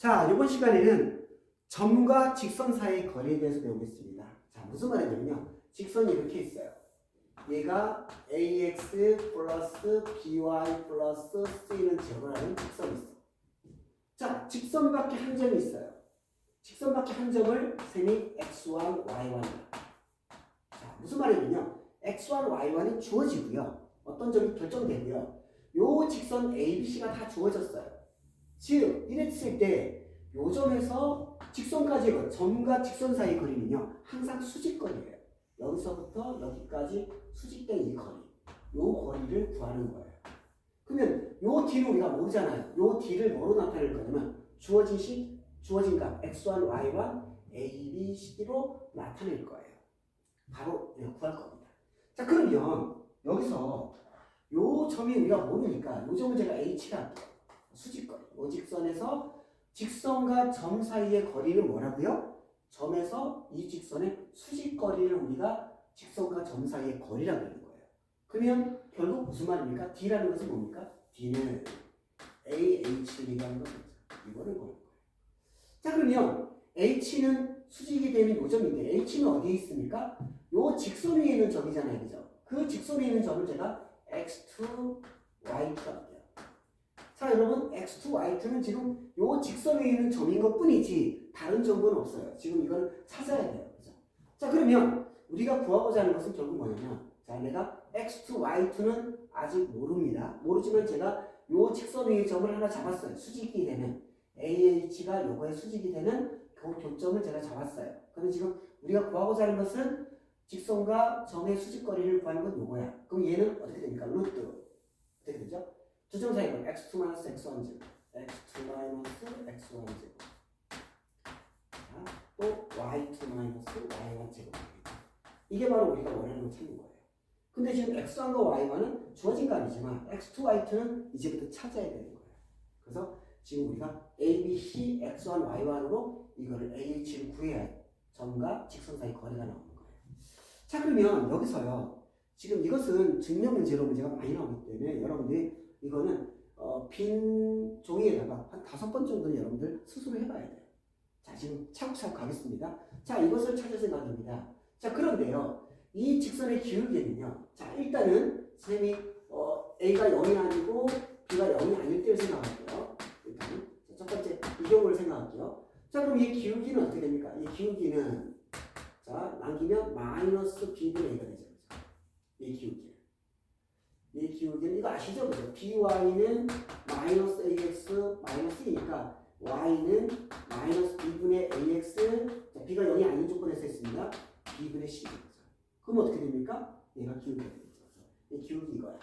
자, 이번 시간에는 점과 직선 사이의 거리에 대해서 배우겠습니다. 자, 무슨 말이냐면요. 직선이 이렇게 있어요. 얘가 ax 플러스 by 플러스 c는 제로라는 직선이 있어. 자, 직선밖에 한 점이 있어요. 직선밖에 한 점을 셈이 x1, y1이다. 자, 무슨 말이냐면요. x1, y1이 주어지고요. 어떤 점이 결정되고요. 요 직선 ABC가 다 주어졌어요. 즉, 이랬을 때 요 점에서 직선까지의 점과 직선 사이 거리는요. 항상 수직거리예요. 여기서부터 여기까지 수직된 이 거리. 요 거리를 구하는 거예요. 그러면 요 D를 우리가 모르잖아요. 요 D를 뭐로 나타낼 거냐면 주어진 식, 주어진 값 x1, y1, a, b, c로 나타낼 거예요. 바로 구할 겁니다. 자, 그러면 여기서 요 점이 우리가 모르니까 요 점은 제가 h라 할게요. 수직거리. 요 직선에서 직선과 점 사이의 거리는 뭐라고요? 점에서 이 직선의 수직거리를 우리가 직선과 점 사이의 거리라고 하는 거예요. 그러면 결국 무슨 말입니까? D라는 것은 뭡니까? D는 얘기하는 거죠. 이거를 보는 거예요. 자 그러면 H는 수직이 되는 요점인데 H는 어디에 있습니까? 요 직선 위에 있는 점이잖아요. 그죠? 그 직선 위에 있는 점을 제가 X2, Y2 할게요. 자 여러분 X2, Y2는 지금 요 직선 위에 있는 점인 것 뿐이지 다른 점은 없어요. 지금 이걸 찾아야 돼요. 그죠? 자 그러면 우리가 구하고자 하는 것은 결국 뭐냐면 자 내가 X2, Y2는 아직 모릅니다. 모르지만 제가 요 직선 위의 점을 하나 잡았어요. 수직이 되는 AH가 요거의 수직이 되는 그 교점을 제가 잡았어요. 그러면 지금 우리가 구하고자 하는 것은 직선과 점의 수직거리를 구하는 건 요거야. 그럼 얘는 어떻게 됩니까? 루트. 어떻게 되죠? 건 x2 마이너스 x1 제곱. x2 마이너스 x1 제곱. 자, 또 y2 마이너스 y1 제곱. 이게 바로 우리가 원하는 걸 찾는 거예요. 근데 지금 x1과 y1은 주어진 거 아니지만 x2, y2는 이제부터 찾아야 되는 거예요. 그래서 지금 우리가 a, b, c, x1, y1으로 이거를 ah를 구해야 점과 직선 사이 거리가 나오는 거예요. 자 그러면 여기서요. 지금 이것은 증명 문제로 문제가 많이 나오기 때문에 여러분들이 이거는 어, 빈 종이에다가 한 다섯 번 정도는 여러분들 스스로 해봐야 돼요. 자 지금 차곡차곡 가겠습니다. 자 이것을 찾을 생각입니다. 자 그런데요. 이 직선의 기울기는요. 자 일단은 선생님이 어, A가 0이 아니고 B가 0이 아닐 때를 생각할게요. 일단은 자, 첫 번째 이 경우를 생각할게요. 자 그럼 이 기울기는 어떻게 됩니까? 이 기울기는 자 남기면 마이너스 B분의 A가 되죠. 그죠? 이 기울기. 이 기울기는 이거 아시죠? 그죠? by는 마이너스 ax 마이너스이니까 y는 마이너스 b분의 ax 자, b가 0이 아닌 조건에서 했습니다. b분의 c죠. 그럼 어떻게 됩니까? 얘가 기울기가. 그래서 이 기울기 이거야.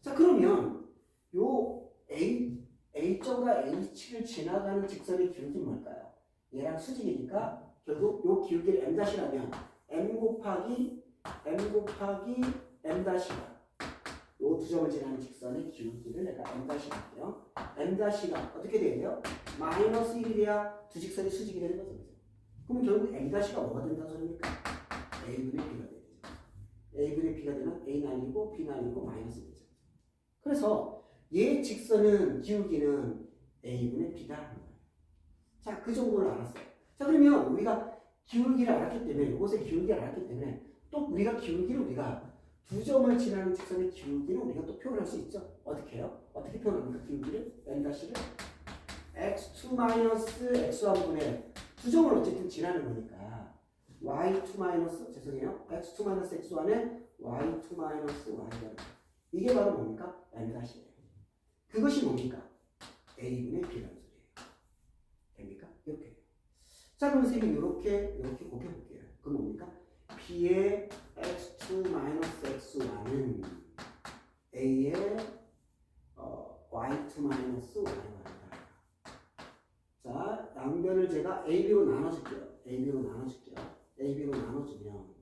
자 그러면 요 a a점과 h를 지나가는 직선의 기울기는 뭘까요? 얘랑 수직이니까 결국 요 기울기를 m-라면 m 곱하기 m 곱하기 요 두 점을 지나는 직선의 기울기를 내가 m 다시 할게요. m 다시가 어떻게 돼요? 마이너스 1이 돼야 두 직선이 수직이 되는 거죠. 그럼 결국 m 다시가 뭐가 된다는 소리입니까? a분의 b가 되죠. a분의 b가 되면 a는 아니고 b는 아니고 마이너스 되죠. 그래서 얘 직선은 기울기는 a분의 b다. 자, 그 정도를 알았어요. 자, 그러면 우리가 기울기를 알았기 때문에 이곳의 기울기를 알았기 때문에 또 우리가 기울기를 우리가 두 점을 지나는 직선의 기울기는 우리가 또 표현할 수 있죠. 어떻게 해요? 어떻게 표현합니까? 기울기를? n-를 x2 마이너스 x1 분의 두 점을 어쨌든 지나는 거니까 y2 마이너스 죄송해요. x2 마이너스 x1에 y2 마이너스 y1 이게 바로 뭡니까? n-이에요. 그것이 뭡니까? a분의 b라는 소리예요. 됩니까? 이렇게. 자, 그럼 선생님 이렇게 이렇게 곱해볼게요. 그럼 뭡니까? B의 x2 마이너스 x1은 a의 어, y2 마이너스 y1이다. 자, 양변을 제가 ab로 나눠줄게요. ab로 나눠줄게요. ab로 나눠주면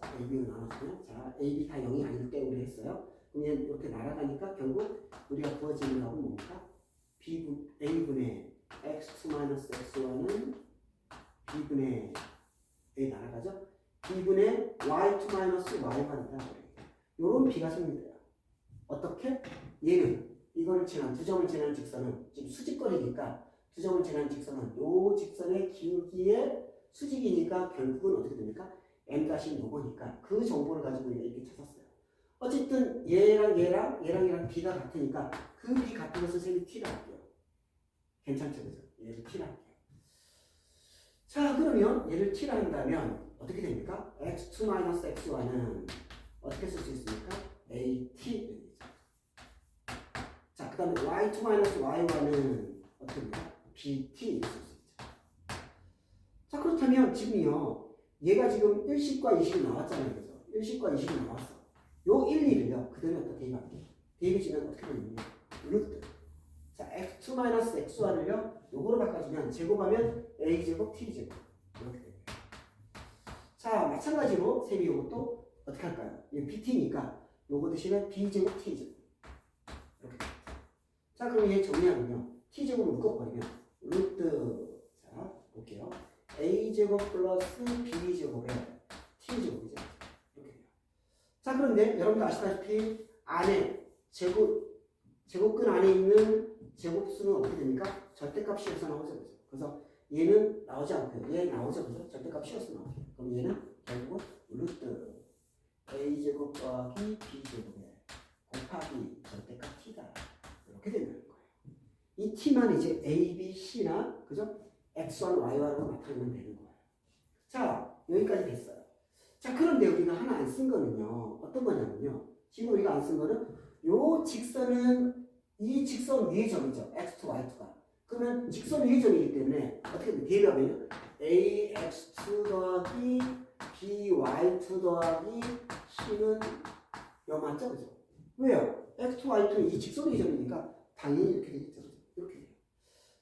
자, ab로 나눠주면 자, ab 다 0이 아닐 때 우리 했어요. 그러면 이렇게 날아가니까 결국 우리가 구해지는 값은 뭡니까? b a분의 x2 마이너스 x1은 b분의 a 날아가죠? B분의 y2 마이너스 y만이다. 요런 비가 생깁니다. 어떻게? 얘는 이거를 지난 두 점을 지나는 직선은 지금 수직거리니까 두 점을 지나는 직선은 요 직선의 기울기의 수직이니까 결국은 어떻게 됩니까? 다시 요거니까 그 정보를 가지고 이렇게 찾았어요. 어쨌든 얘랑 얘랑 얘랑 얘랑 b가 같으니까 그 b 같은 것을 쌤이 t를 할게요. 괜찮죠, 그죠? 얘를 t를 할게요. 자, 그러면 얘를 t를 한다면 어떻게 됩니까? x2 x1은 어떻게 쓸 수 있습니까? at 자, 그 다음에 y2 y1은 어떻게 됩니까? bt 쓸 수 있죠. 자, 그렇다면 지금요, 얘가 지금 1식과 20이 나왔잖아요. 그죠? 1식과 20이 나왔어. 요 1, 2를요, 그대로 갖다 대입할게요. 대입해주면 어떻게 되냐면, 루트. 자, x2 x1을요, 요거로 바꿔주면, 제곱하면 a제곱 t제곱. 마찬가지로 셈이 요것도 어떻게 할까요? 이게 bt니까, 요거 대신에 b제곱 t제곱. 이렇게. 자, 그럼 얘 정리하면요. t제곱을 묶어버리면, 루트, 자, 볼게요. a제곱 플러스 b제곱에 t제곱이죠. 이렇게 돼요. 자, 그런데 여러분들 아시다시피 안에 제곱, 제곱근 안에 있는 제곱수는 어떻게 됩니까? 절대값 이어서 나오죠. 그죠? 그래서 얘는 나오지 않고요. 얘 나오죠. 그죠? 절대값 이어서 나오죠. 그럼 얘는 결국은 루트 a제곱 더하기 b제곱에 곱하기 절대값 t다. 이렇게 된다는 거예요. 이 t만 이제 a, b, c나 그죠? x1, y1로 나타내면 되는 거예요. 자, 여기까지 됐어요. 자, 그런데 우리가 하나 안 쓴 거는요. 어떤 거냐면요. 지금 우리가 안 쓴 거는 요 직선은 이 직선 위의 점이죠. x2, y2가. 그러면 직선 점이기 때문에 어떻게 되면 대입하면 ax2 더하기 by2 더하기 c는 요 맞죠? 그죠? 왜요? x2, y2는 이 직선 위의 점이니까 당연히 이렇게 되겠죠. 이렇게 돼요.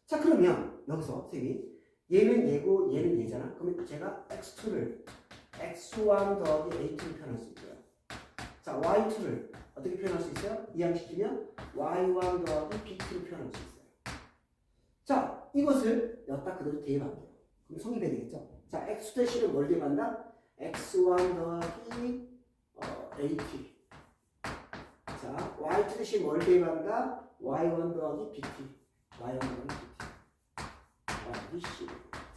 자, 그러면 여기서 선생님이 얘는 얘고 얘는 얘잖아. 그러면 제가 x2를 x1 더하기 a2를 표현할 수 있고요. 자, y2를 어떻게 표현할 수 있어요? 이항시키면 y1 더하기 b2를 표현할 수 있어요. 자, 이것을 여기다 그대로 대입할게요. 그럼 성립이 되겠죠? 자, x 대신에 뭘 대입한다? x1 더하기 어, at. 자, y2 대신 뭘 대입한다? y1 더하기 bt. y1 더하기 bt. 더하기 c.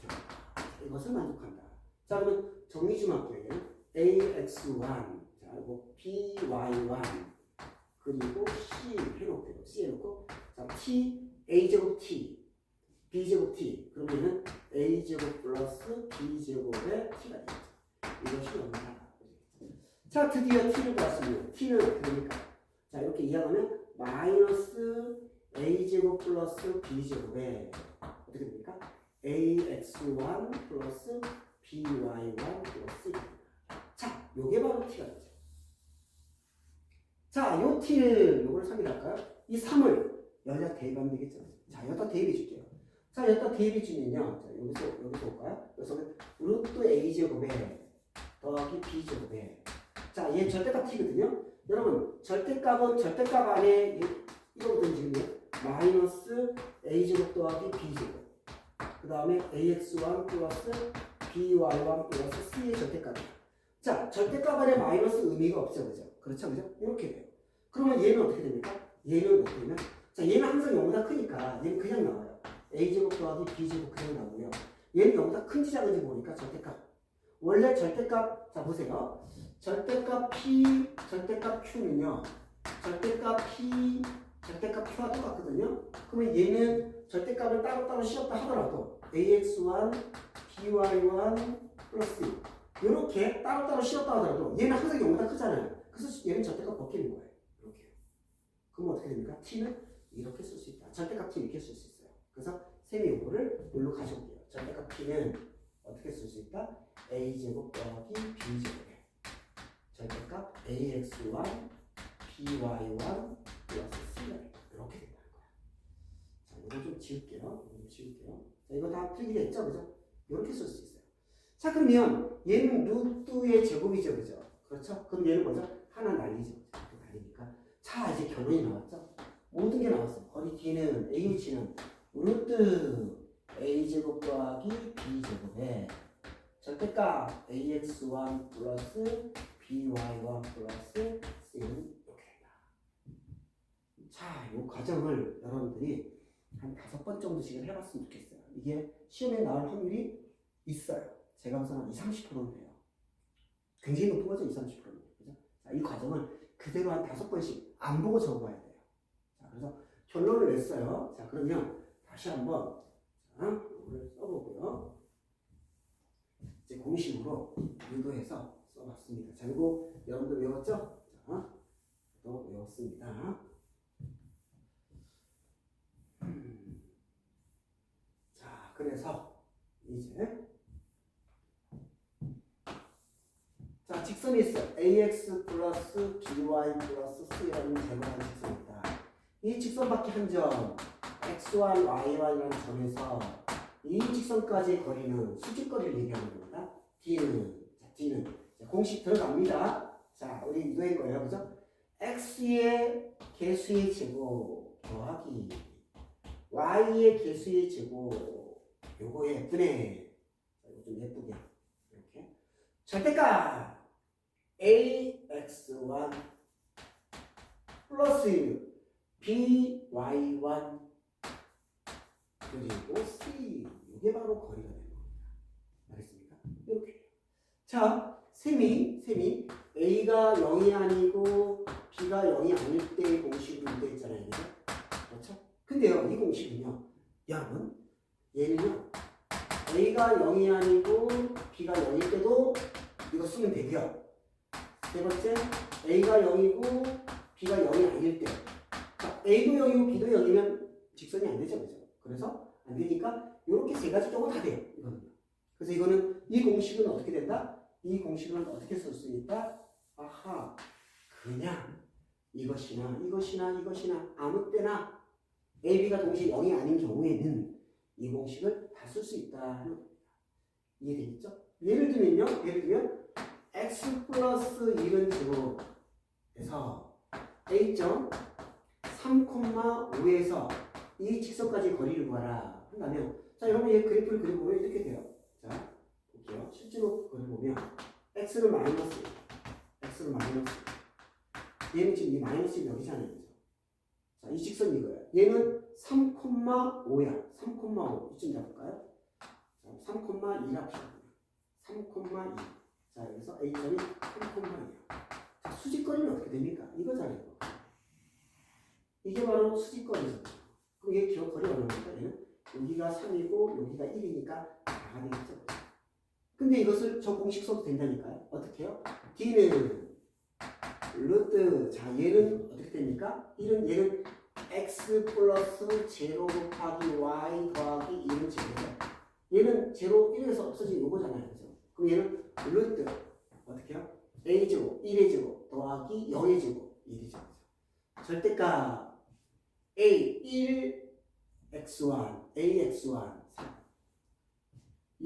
자, 이것을 만족한다. 자, 그러면 정리 좀 할게요. ax1, 자, 그리고 by1, 그리고 c 해놓고요. c 해놓고, 자, t, a제곱 t, b제곱 t. 그러면은 a제곱 플러스 b제곱의 t가 되겠죠. 이것이 얼마나? 자, 드디어 t를 구했습니다. t는 그러니까. 자, 이렇게 이항하면 마이너스 a제곱 플러스 b제곱에 어떻게 됩니까? ax1 플러스 by1 플러스 1. 자, 요게 바로 t가 되죠. 자, 요 t를 요걸 상기할까요? 이 3을 여기다 대입하면 되겠죠. 자, 여기다 대입해 줄게요. 자, 여기다 대입해 주면요. 자, 여기서 여기서 볼까요? 여기서 루트 a 제곱에 더하기 b 제곱에 자, 얘 절대값 t거든요. 여러분, 절대값은 절대값 안에 이- 이거거든요, 지금요. 마이너스 a 제곱 더하기 b 제곱. 그 다음에 ax1 플러스 by1 플러스 c의 절대값이야. 자, 절대값 안에 마이너스 의미가 없죠, 그죠? 그렇죠, 그죠? 이렇게 돼요. 그러면 얘는 어떻게 됩니까? 얘는 어떻게 되면, 자, 얘는 항상 0보다 크니까 얘는 그냥 나와요. A제곱 더하기 b제곱 그냥 나오고요. 얘는 0보다 큰지 작은지 모르니까 절대값. 원래 절대값, 자, 보세요. 절대값 p, 절대값 q는요. 절대값 p, 절대값 q와 똑같거든요. 그러면 얘는 절대값을 따로따로 씌웠다 하더라도 ax1, by1 플러스 이렇게 따로따로 씌웠다 하더라도 얘는 항상 0보다 크잖아요. 그래서 얘는 절대값 벗기는 거예요. 이렇게. 그럼 어떻게 됩니까? t는 이렇게 쓸 수 있다. 절대값 t 이렇게 쓸 수 있어요. 그래서 셈이 요거를 여기로 가져올게요. 절대값 t는 어떻게 쓸 수 있다? a제곱 더하기 b제곱에 절대값 ax1 by1 플러스 c가 이렇게 된다는 거야. 자, 이거 좀 지울게요. 좀 지울게요. 자, 이거 다 풀기 됐죠? 그죠? 이렇게 쓸 수 있어요. 자, 그러면 얘는 루트의 제곱이죠. 그죠? 그렇죠? 그럼 얘는 뭐죠? 하나 날리죠. 날리니까. 자, 이제 결론이 나왔죠? 모든 게 나왔어. 거리 D는, AH는 루트 A제곱 더하기 B제곱에 절대값 AX1 플러스 BY1 플러스 C는 이렇게 된다. 자, 이 과정을 여러분들이 한 다섯 번 정도씩은 해봤으면 좋겠어요. 이게 시험에 나올 확률이 있어요. 제가 봐서는 한 20, 30%는 돼요. 굉장히 높은 거죠, 20, 30%는. 그죠? 자, 이 과정을 그대로 한 다섯 번씩 안 보고 적어봐야 돼요. 자, 그래서 결론을 냈어요. 자, 그러면 다시 한번 자, 이걸 써보고요. 이제 공식으로 유도해서 써봤습니다. 자, 이거 여러분들 외웠죠? 자, 또 외웠습니다. 음. 자, 그래서 이제 자, 직선이 있어요. ax 플러스 by 플러스 c라는 제곱한 직선이다. 이 직선밖에 한 점, x1, y1이라는 점에서 이 직선까지의 거리는 수직거리를 얘기하는 겁니다. d는, 자, d는 자, 공식 들어갑니다. 자, 우리 이도할 거예요. 그죠? x의 개수의 제곱 더하기 y의 개수의 제곱 요거 예쁘네. 자, 이거 좀 예쁘게 이렇게 절대값 ax1 플러스 by1 그리고 c 이게 바로 거리가 되는 겁니다. 알겠습니까? 이렇게 자 셈이 셈이 a가 0이 아니고 b가 0이 아닐 때의 공식으로 되어 있잖아요. 그렇죠? 근데요 이 공식은요 여러분 얘는요 a가 0이 아니고 b가 0일 때도 이거 쓰면 되고요. 세 번째, A가 0이고 B가 0이 아닐 때. 자, A도 0이고 B도 0이면 직선이 안 되죠. 그죠? 그래서 안 되니까 이렇게 세 가지 경우 다 돼요. 이거는. 그래서 이거는 이 공식은 어떻게 된다? 이 공식은 어떻게 쓸 수 있다? 아하. 그냥 이것이나 이것이나 이것이나 아무 때나 A, B가 동시에 0이 아닌 경우에는 이 공식을 다 쓸 수 있다. 이해되겠죠? 예를 들면요. 예를 들면 x 플러스 1은 제곱에서 a점 3,5에서 이 직선까지 거리를 구하라 한다면 자 여러분 얘 그래프를 그려보면 이렇게 돼요. 자 볼게요. 실제로 그려보면 x는 마이너스 x는 마이너스 얘는 지금 이 마이너스 여기잖아요. 그죠? 자, 이 직선 이거예요. 얘는 3,5야. 3,5 이쯤 잡을까요? 자, 3,2 합시다. 3,2 자, 여기서 A점이 3,2야. 자, 수직거리는 어떻게 됩니까? 이거잖아요. 이거. 이게 바로 수직거리죠. 그럼 얘 기억 거리 얼마입니까? 얘는 여기가 3이고 여기가 1이니까 4가 되겠죠. 근데 이것을 저 공식 써도 된다니까요. 어떻게 해요? D는 루트 자 얘는 어떻게 됩니까? 1은 얘는 x 플러스 제로 곱하기 y 더하기 1은 제로죠. 얘는 제로 1에서 없어진 요거잖아요. 그죠? 그럼 얘는 루트 어떻게 해요? a 제곱 1의 제곱 더하기 0의 제곱 1이죠. 절대값 a 1 x1 a x1 3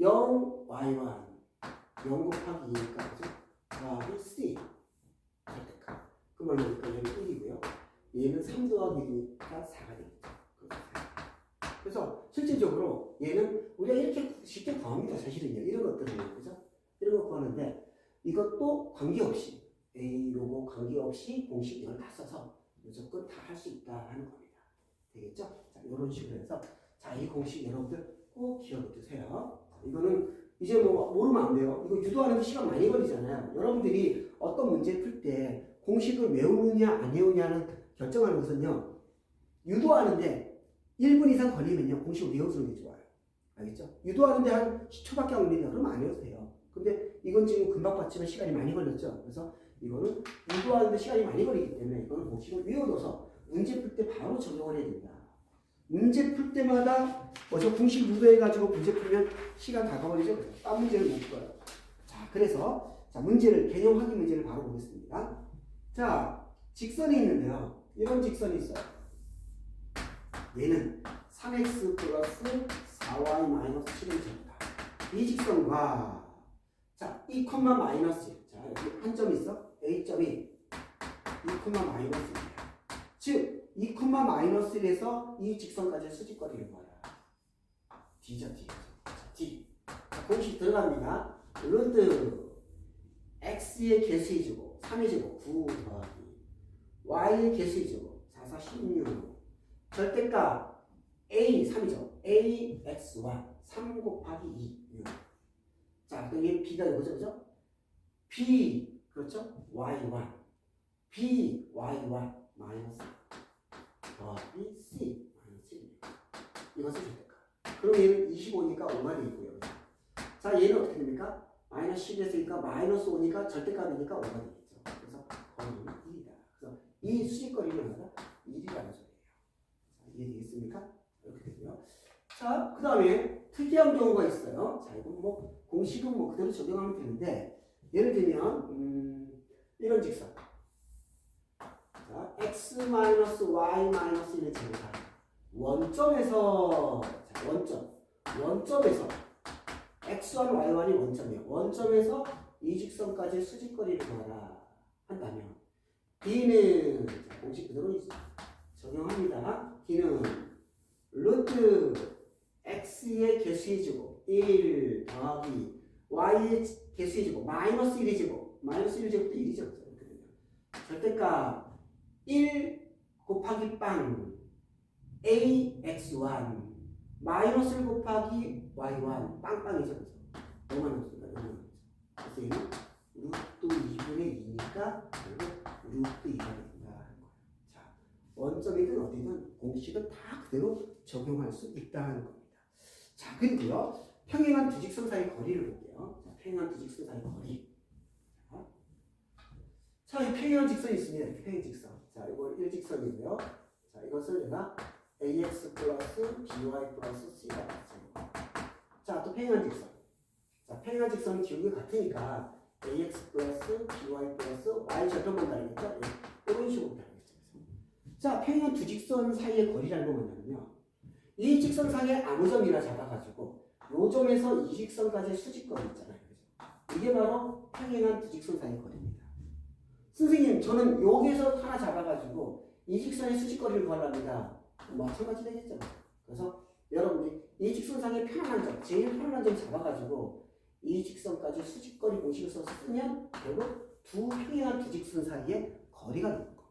0 y1 0 곱하기 2니까 더하기 c 절대값 그럼 얼마니까 얘는 1이고요. 얘는 3 더하기 2니까 4가 되겠죠. 그래서 실질적으로 얘는 우리가 이렇게 쉽게 구합니다. 사실은요. 이런 것들은 그죠? 이런 거 구하는데 이것도 관계없이 A 로고 관계없이 공식 이걸 다 써서 무조건 다 할 수 있다 하는 겁니다. 되겠죠? 자, 이런 식으로 해서 자, 이 공식 여러분들 꼭 기억해 두세요. 이거는 이제 뭐 모르면 안 돼요. 이거 유도하는데 시간 많이 걸리잖아요. 여러분들이 어떤 문제 풀 때 공식을 외우느냐 안 외우냐는 결정하는 것은요. 유도하는데 1분 이상 걸리면요. 공식을 외워주는 게 좋아요. 알겠죠? 유도하는데 한 10초밖에 안 걸린다. 그러면 안 외워도 돼요. 근데 이건 지금 금방 봤지만 시간이 많이 걸렸죠. 그래서 이거는 유도하는데 시간이 많이 걸리기 때문에 이거는 공식을 외워둬서 문제 풀 때 바로 적용을 해야 된다. 문제 풀 때마다 뭐저 공식 유도해가지고 문제 풀면 시간 다 가버리죠. 딴 문제를 못 풀어요. 자, 그래서 자 문제를 개념 확인 문제를 바로 보겠습니다. 자, 직선이 있는데요. 이런 직선이 있어요. 얘는 3x 플러스 4y 마이너스 7을 제곱다. 이 직선과 자, 2 콤마 마이너스 1. 자, 여기 한 점 있어. A점이 2 콤마 마이너스 1이야. 즉, 2 콤마 마이너스 1에서 이 직선까지 수직거리를 구하라. D죠, D. 자, D. 자, 공식 들어갑니다. 루트 x의 개수의 제곱 3의 제곱 9 더하기 y의 개수의 제곱 4, 4, 16 절대값 A 3이죠. A x1 3 곱하기 2. 자, 그럼 얘 B가 이거죠, 그죠? B 그렇죠? Y1 B Y1 마이너스 더하기 C 마이너스 1 이것을 절대값. 그럼 얘는 25니까 5가 되겠고요. 그죠? 자, 얘는 어떻게 됩니까? 마이너스 10이었으니까 마이너스 5니까 절대값이니까 5가 되겠죠. 그래서 거리는 1이다. 그래서 이 수직거리는 얼마다? 1이라는 소리예요. 자, 이해되겠습니까? 이렇게 되고요. 자, 그 다음에 특이한 경우가 있어요. 자, 이건 뭐 공식은 뭐 그대로 적용하면 되는데 예를 들면 음, 이런 직선. 자, x 마이너스 y 마이너스 1의 제곱하 원점에서 자, 원점 원점에서 x1 y1이 원점이에요. 원점에서 이 직선까지 수직거리를 구하라 한다면 b는 자, 공식 그대로 있- 적용합니다. b는 루트 x의 개수의 제곱 1 더하기 y의 개수의 제곱 마이너스 1의 제곱 마이너스 1의 제곱도 1이죠. 이렇게 되면 절대값 1 곱하기 빵 ax1 마이너스 1 곱하기 y1 빵빵이죠. 그래서 얘는 루트 2분의 2니까 결국 루트 2가 된다. 자, 원점이든 어디든 공식은 다 그대로 적용할 수 있다는 겁니다. 자, 그리고요. 평행한 두 직선 사이 거리를 볼게요. 자, 평행한 두 직선 사이 거리. 자, 자, 이 평행한 직선이 있습니다. 평행 직선. 자, 이거 일직선이고요. 자, 이것을 내가 ax 플러스 by 플러스 c가 되죠. 자, 또 평행한 직선. 자, 평행한 직선은 기울기 같으니까 ax 플러스 by 플러스 y 절편만 다르겠죠? 예, 이런 식으로 다르겠죠. 자, 평행한 두 직선 사이의 거리라는 건 뭐냐면요. 이 직선 상의 아무 점이나 잡아가지고 요 점에서 이 직선까지의 수직거리 있잖아요. 이게 바로 평행한 두 직선 사이의 거리입니다. 선생님, 저는 여기서 하나 잡아가지고 이 직선의 수직거리를 구하랍니다. 마찬가지 되겠죠. 그래서 여러분들이 이 직선상의 편안한 점, 제일 편안한 점 잡아가지고 이 직선까지 수직거리 공식을 써서 쓰면 결국 두 평행한 두 직선 사이의 거리가 되는 겁니다.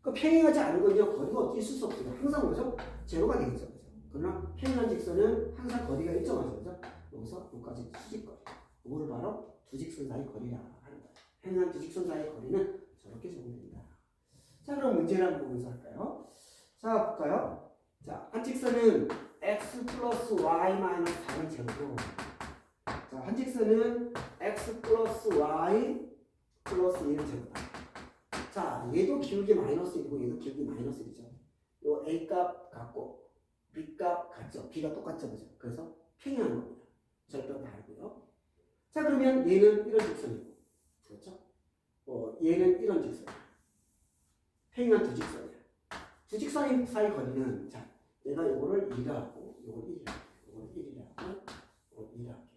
그 평행하지 않은 건요 거리가 어떻게 있을 수 없어요. 항상 뭐죠? 제로가 되겠죠. 그죠? 그러나 평행한 직선은 항상 거리가 일정하죠. 그죠? 여기서 여기까지 수직거리. 이거를 바로 두 직선 사이 거리라 행한 두 직선 사이 거리는 저렇게 적용됩니다. 자 그럼 문제를 한번 보면서 할까요? 자 볼까요? 자 한 직선은 x 플러스 y 마이너스 4를 재고 자 한 직선은 x 플러스 y 플러스 1을 제곱다. 자 얘도 기울기 마이너스 1이고 얘도 기울기 마이너스 1이죠. 요 a 값 같고 b 값 같죠. b가 똑같죠, 그죠? 그래서 평행한 겁니다. 절편 다르고요. 자 그러면 얘는 이런 직선이고, 그렇죠? 어 얘는 이런 직선. 평행한 두 직선이야. 두 직선 사이 거리는 자 내가 요거를 2라 하고 요걸 1이라 할게요. 요걸 1이라 하고 요걸 2라 할게요.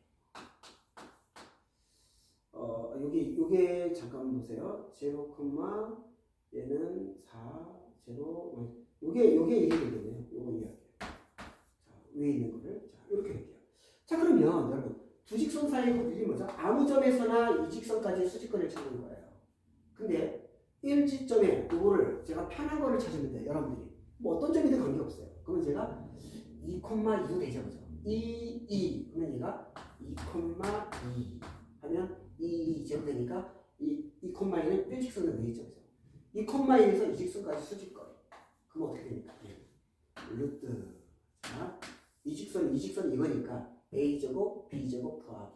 어 여기 요게 잠깐 보세요. 0, 얘는 4, 0, 요게 요게 이게 되겠네요. 요거 이해할게요. 자 위에 있는 거를 자 이렇게 할게요. 자 그러면 여러분 두 직선 사이의 거리이 뭐죠? 아무 점에서나 이 직선까지의 수직거리를 찾는 거예요. 근데 1지점에 요거를 제가 편한 거를 찾으면 돼요. 여러분들이 뭐 어떤 점이든 관계없어요. 그러면 제가 2,2도 되죠. 그죠? 2, 2 그러면 얘가 2,2 하면 2, 2 제로 되니까 이, 이 콤마이는 1직선을 위에 있죠. 그죠? 이 콤마이에서 이 직선까지 수직거리. 그럼 어떻게 됩니까? 예. 루트. 자, 이 직선, 이 직선 이거니까 a제곱, b제곱 더하기.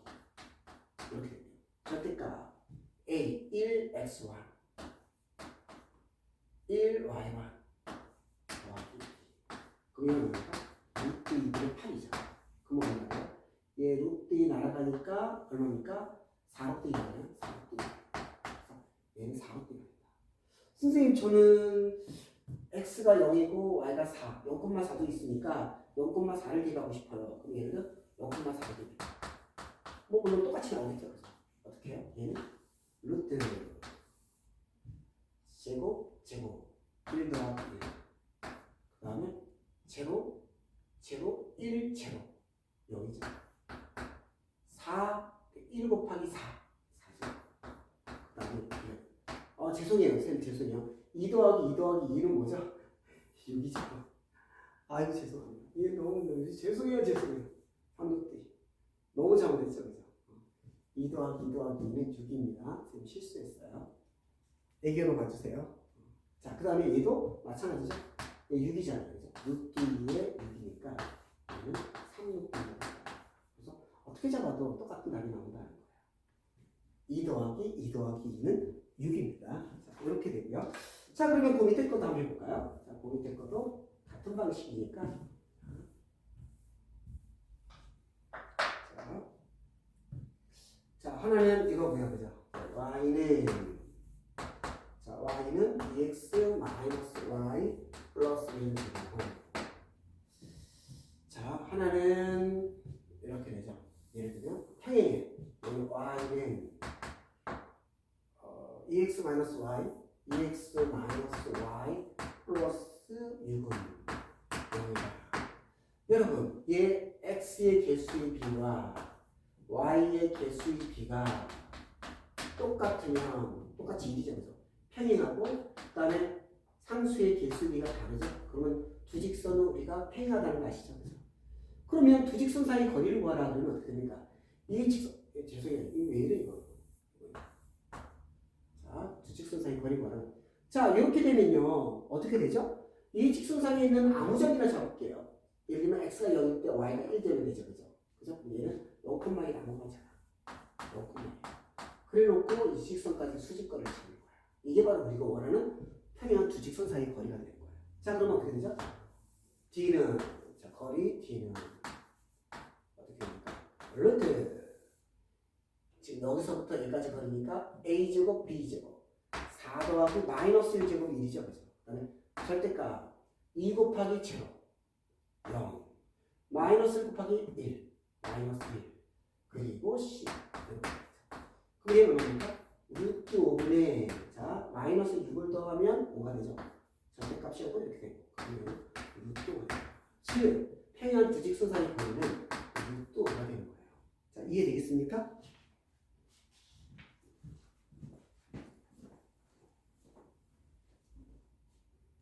이렇게 됩니다. 절대값 a 1 x1 1 y1 더하기 그러면? 루트 2분의 8이죠. 그러면 얼마예요? 얘 루트 2 날아가니까 얼마입니까? 4루트 2잖아요. 4루트 2. 얘는 4루트 2입니다. 선생님 저는 x가 0이고 y가 4, 0,4도 있으니까 0,4를 대입하고 싶어요. 그럼 얘는 0,4를 대입. 뭐 물론 똑같이 나오겠죠. 그죠? 어떻게 해요? 얘는 루트 제곱 제곱 1 더하기 1. 그 다음에 제로 제로 1 제로 여기죠. 4 1 곱하기 4 4죠. 그 다음에 1. 어 죄송해요 쌤 죄송해요. 2 더하기 2 더하기 2는 뭐죠? 6이죠. 아이고 죄송합니다. 이게 너무 너무 죄송해요 죄송해요. 606입니다. 지금 실수했어요. 네 애교로 봐주세요. 자, 그 다음에 얘도 마찬가지죠. 6이잖아요. 그죠? 6기 6에 6이니까 얘는 369입니다. 그래서 어떻게 잡아도 똑같은 답이 나온다는 거예요. 2 더하기 2 더하기 2는 6입니다. 자, 이렇게 되고요. 자, 그러면 그 밑에 것도 한번 해볼까요? 자, 그 밑에 것도 같은 방식이니까 자 하나는 이거 뭐야, 그죠? y는 자, y는 dx 마이너스 y 플러스 1이 되고 자, 하나는 이렇게 되죠. 예를 들면. 여기 y는 어, ex 마이너스 y, ex 마이너스 y 플러스 6은 0이다. 여러분, 얘 x의 개수의 b와 y의 개수의 b가 똑같으면 똑같이 1이죠. 그죠? 평행하고 그다음에 상수의 개수의 b가 다르죠. 그러면 두 직선은 우리가 평행하다는 거 아시죠? 그죠? 그러면 두 직선 사이 거리를 구하라 그러면 어떻게 됩니까? 이 직선 예, 죄송해요. 이거 왜 이래 이거? 자, 두 직선 사이 거리 구하라. 자, 이렇게 되면요. 어떻게 되죠? 이 직선 사이에 있는 아무 점이나 잡을게요. 예를 들면 x가 0일 때 y가 1 되면 되죠. 그죠? 그죠? 그 0,1 남은 거잖아. 0,1. 그래 놓고 이 직선까지 수직거리를 잡는 거야. 이게 바로 우리가 원하는 평행 두 직선 사이 거리가 되는 거예요. 자, 그러면 어떻게 되죠? d는 자, 거리 d는 어떻게 됩니까? 루트 지금 여기서부터 여기까지 거리니까 a제곱 b제곱 4 더하기 마이너스 1제곱 1이죠. 그죠? 그 다음에 절대값 2 곱하기 제로 0 마이너스 1 곱하기 1 마이너스 1 그리고 c 얘는 뭡니까? 루트 5분의 자 마이너스 6을 더하면 5가 되죠. 절대값이 오고 이렇게 되고 그러면 루트 5즉 평행 두 직선 사이 거리는 루트 5가 되는 거예요. 자 이해되겠습니까?